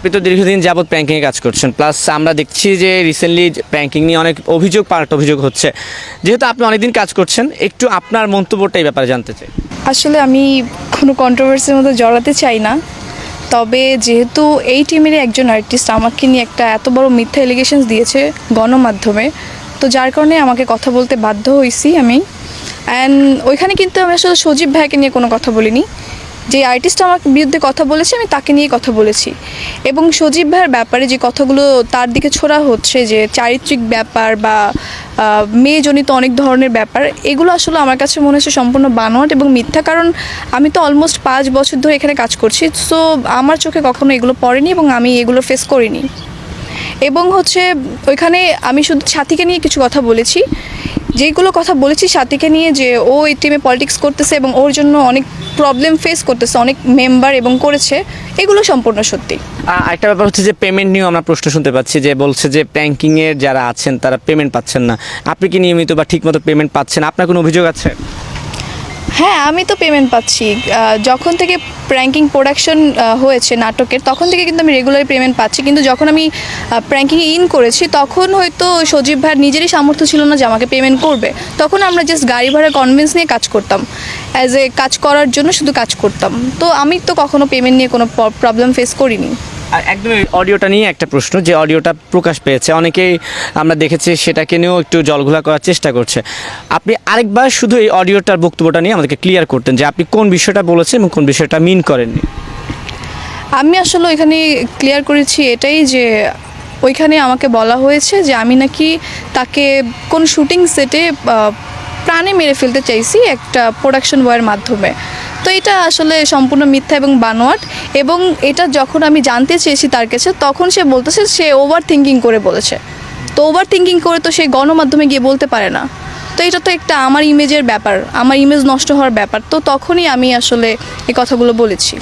আপনি তো দীর্ঘদিন যাবৎ ব্যাংকিংয়ে কাজ করছেন প্লাস আমরা দেখছি যে রিসেন্টলি ব্যাংকিং নিয়ে অনেক অভিযোগ পাল্টা অভিযোগ হচ্ছে। যেহেতু আপনি অনেকদিন কাজ করছেন, একটু আপনার মন্তব্যটা এই ব্যাপারে জানতে চাই। আসলে আমি কোনো কন্ট্রোভার্সির মধ্যে জড়াতে চাই না, তবে যেহেতু এই টিমের একজন আর্টিস্ট আমাকে নিয়ে একটা এত বড় মিথ্যা এলিগেশনস দিয়েছে গণমাধ্যমে, তো যার কারণে আমাকে কথা বলতে বাধ্য হয়েছি আমি। অ্যান্ড ওইখানে কিন্তু আমি আসলে সজীব ভাইকে নিয়ে কোনো কথা বলিনি। যে আর্টিস্ট আমার বিরুদ্ধে কথা বলেছে, আমি তাকে নিয়ে কথা বলেছি। এবং সজীব ভাইয়ের ব্যাপারে যে কথাগুলো তার দিকে ছোড়া হচ্ছে, যে চারিত্রিক ব্যাপার বা মেয়েজনিত অনেক ধরনের ব্যাপার, এগুলো আসলে আমার কাছে মনে হচ্ছে সম্পূর্ণ বানোয়াট এবং মিথ্যা। কারণ আমি তো অলমোস্ট পাঁচ বছর ধরে এখানে কাজ করছি সো আমার চোখে কখনো এগুলো পড়েনি এবং আমি এগুলো ফেস করিনি। এবং হচ্ছে, ওইখানে আমি শুধু সাথীকে নিয়ে কিছু কথা বলেছি। যেগুলো কথা বলেছি সাথীকে নিয়ে যে ও এই টিমে পলিটিক্স করতেছে এবং ওর জন্য অনেক প্রবলেম ফেস করতেছে, অনেক মেম্বার এবং করেছে, এগুলো সম্পূর্ণ সত্যি। একটা ব্যাপার হচ্ছে যে পেমেন্ট নিয়েও আমরা প্রশ্ন শুনতে পাচ্ছি যে বলছে যে ব্যাংকিংয়ের যারা আছেন তারা পেমেন্ট পাচ্ছেন না। আপনি কি নিয়মিত বা ঠিকমতো পেমেন্ট পাচ্ছেন? আপনার কোনো অভিযোগ আছে? হ্যাঁ আমি তো পেমেন্ট পাচ্ছি। যখন থেকে প্র্যাঙ্কিং প্রোডাকশন হয়েছে নাটকের, তখন থেকে কিন্তু আমি রেগুলার পেমেন্ট পাচ্ছি। কিন্তু যখন আমি প্র্যাঙ্কিং ইন করেছি, তখন হয়তো সজীব ভাইয়ের নিজেরই সামর্থ্য ছিল না যে আমাকে পেমেন্ট করবে। তখন আমরা জাস্ট গাড়ি ভাড়া কনভেন্স নিয়ে কাজ করতাম। অ্যাজ এ কাজ করার জন্য শুধু কাজ করতাম। তো আমি তো কখনো পেমেন্ট নিয়ে কোনো প্রবলেম ফেস করিনি। একদম অডিওটা নিয়ে একটা প্রশ্ন, যে অডিওটা প্রকাশ পেয়েছে। অনেকেই আমরা দেখেছি সেটাকে নিয়েও একটু জলঘোলা করার চেষ্টা করছে। আপনি আরেকবার শুধু এই অডিওটার বক্তব্যটা নিয়ে আমাদেরকে ক্লিয়ার করতেন, যে আপনি কোন বিষয়টা বলেছেন এবং কোন বিষয়টা মিন করেননি? আমি আসলে এখানে ক্লিয়ার করেছি এটাই যে, ওইখানে আমাকে বলা হয়েছে যে আমি নাকি তাকে কোন শুটিং সেটে প্রাণে মেরে ফেলতে চাইছি একটা প্রোডাকশন বয়ের মাধ্যমে। তো এটা আসলে সম্পূর্ণ মিথ্যা এবং বানোয়াট। এবং এটা যখন আমি জানতে চেয়েছি তার কাছে, তখন সে বলতেছে সে ওভার থিঙ্কিং করে বলেছে। তো ওভার থিঙ্কিং করে তো সে গণমাধ্যমে গিয়ে বলতে পারে না। তো এটা তো একটা আমার ইমেজের ব্যাপার, আমার ইমেজ নষ্ট হওয়ার ব্যাপার। তো তখনই আমি আসলে এই কথাগুলো বলেছি।